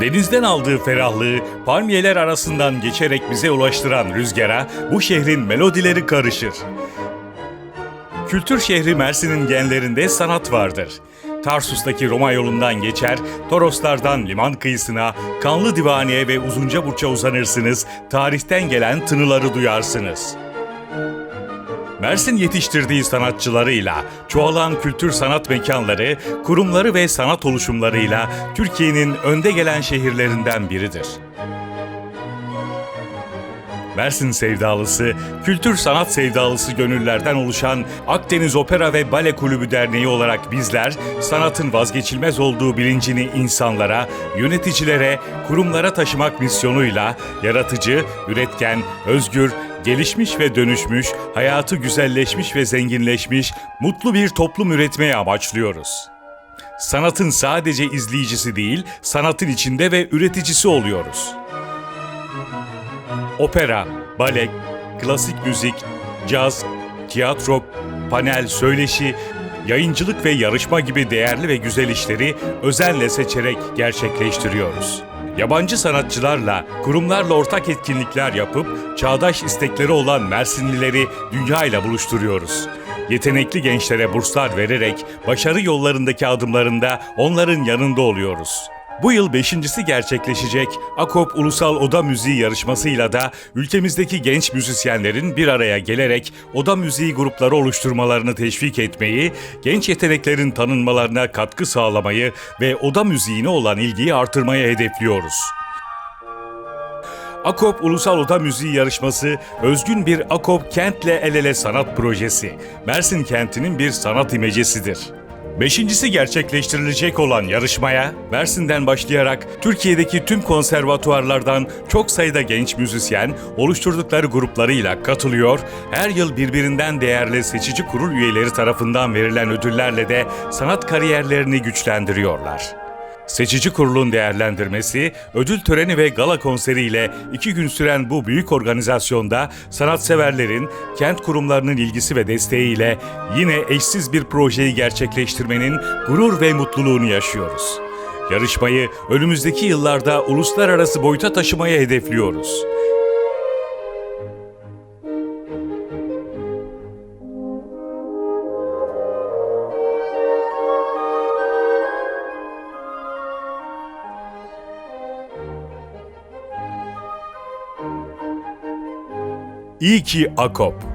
Denizden aldığı ferahlığı palmiyeler arasından geçerek bize ulaştıran rüzgara bu şehrin melodileri karışır. Kültür şehri Mersin'in genlerinde sanat vardır. Tarsus'taki Roma yolundan geçer, Toroslardan liman kıyısına, Kanlı Divaniye ve Uzunca Burç'a uzanırsınız, tarihten gelen tınıları duyarsınız. Mersin yetiştirdiği sanatçılarıyla, çoğalan kültür sanat mekanları, kurumları ve sanat oluşumlarıyla Türkiye'nin önde gelen şehirlerinden biridir. Mersin sevdalısı, kültür sanat sevdalısı gönüllerden oluşan Akdeniz Opera ve Bale Kulübü Derneği olarak bizler, sanatın vazgeçilmez olduğu bilincini insanlara, yöneticilere, kurumlara taşımak misyonuyla yaratıcı, üretken, özgür, gelişmiş ve dönüşmüş, hayatı güzelleşmiş ve zenginleşmiş, mutlu bir toplum üretmeye amaçlıyoruz. Sanatın sadece izleyicisi değil, sanatın içinde ve üreticisi oluyoruz opera, bale, klasik müzik, caz, tiyatro, panel, söyleşi, yayıncılık ve yarışma gibi değerli ve güzel işleri özenle seçerek gerçekleştiriyoruz. Yabancı sanatçılarla, kurumlarla ortak etkinlikler yapıp çağdaş istekleri olan Mersinlileri dünyayla buluşturuyoruz. Yetenekli gençlere burslar vererek başarı yollarındaki adımlarında onların yanında oluyoruz. Bu yıl beşincisi gerçekleşecek Akop Ulusal Oda Müziği yarışmasıyla da ülkemizdeki genç müzisyenlerin bir araya gelerek oda müziği grupları oluşturmalarını teşvik etmeyi, genç yeteneklerin tanınmalarına katkı sağlamayı ve oda müziğine olan ilgiyi artırmayı hedefliyoruz. Akop Ulusal Oda Müziği Yarışması, özgün bir Akop Kentle El Ele Sanat Projesi. Mersin kentinin bir sanat imecesidir. Beşincisi gerçekleştirilecek olan yarışmaya, Mersin'den başlayarak Türkiye'deki tüm konservatuarlardan çok sayıda genç müzisyen oluşturdukları gruplarıyla katılıyor, her yıl birbirinden değerli seçici kurul üyeleri tarafından verilen ödüllerle de sanat kariyerlerini güçlendiriyorlar. Seçici kurulun değerlendirmesi, ödül töreni ve gala konseriyle iki gün süren bu büyük organizasyonda sanatseverlerin, kent kurumlarının ilgisi ve desteğiyle yine eşsiz bir projeyi gerçekleştirmenin gurur ve mutluluğunu yaşıyoruz. Yarışmayı önümüzdeki yıllarda uluslararası boyuta taşımaya hedefliyoruz. İyi ki Akop.